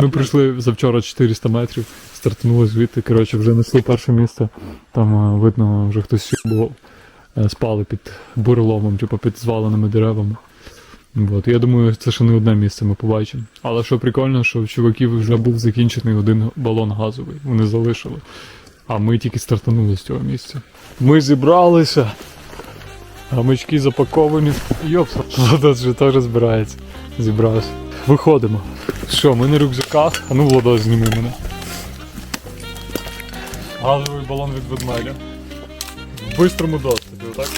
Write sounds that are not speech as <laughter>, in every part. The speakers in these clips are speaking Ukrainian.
Ми пройшли завчора 400 метрів, стартанули звідти, коротше, вже несли перше місце. Там е, видно, вже хтось було е, спали під буреломом, типу під зваленими деревами. От. Я думаю, це ще не одне місце ми побачимо. Але що прикольно, що в чуваків вже був закінчений один балон газовий. Вони залишили. А ми тільки стартанули з цього місця. Ми зібралися. Гамачки запаковані. Йоп, <laughs> Владос вже теж збирається. Зібрався. Виходимо. Що, ми на рюкзаках, а ну Владос, зніми мене. Газовий балон від ведмедя. В бистрому доступі, отак?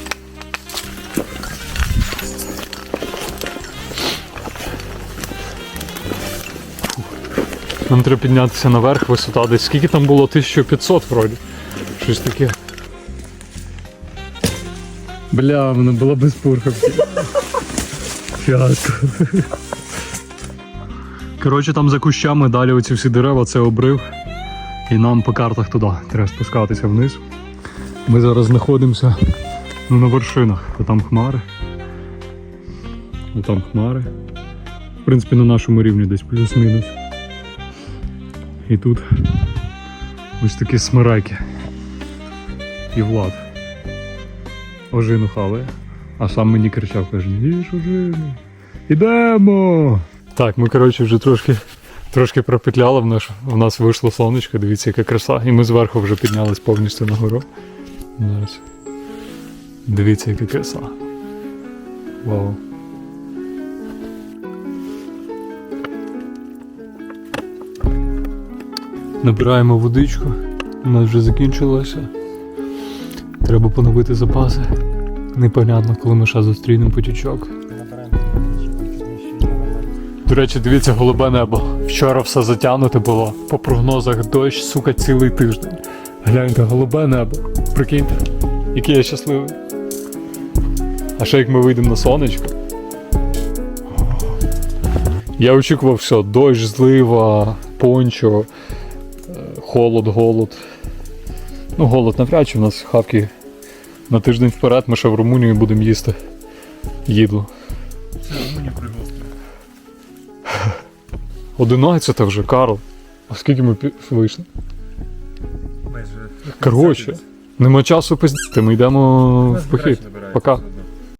Нам треба піднятися наверх, висота десь. Скільки там було? 1500 вроді. Щось таке. Бля, вона була без пурхавки. <laughs> Фіаско. Коротше, там за кущами далі оці всі дерева, це обрив. І нам по картах туди треба спускатися вниз. Ми зараз знаходимося ну, на вершинах, то там хмари. Ну, там хмари. В принципі, на нашому рівні десь плюс-мінус. І тут ось такі смереки. І Влад. Ожину хаває. А сам мені кричав, каже, їж ожину. Ідемо! Так, ми, коротше, вже трошки, трошки пропетляли, в, наш, в нас вийшло сонечко, дивіться, яка краса. І ми зверху вже піднялись повністю на гору. Дивіться, яка краса. Вау. Набираємо водичку. У нас вже закінчилося. Треба поновити запаси. Непонятно, коли ми ще зустрінемо потічок. До речі, дивіться голубе небо. Вчора все затягнуте було. По прогнозах дощ, сука, цілий тиждень. Гляньте, голубе небо. Прикиньте, який я щасливий. А ще як ми вийдемо на сонечко. Я очікував все, дощ, злива, пончо, е, холод, голод. Ну, голод навряд чи в нас хавки на тиждень вперед, ми ще в Румунії будемо їсти їдло. 11 вже, Карл. А скільки ми пі- вийшли? Майже. Коротше, нема часу пиздити, ми йдемо в похід. Пока.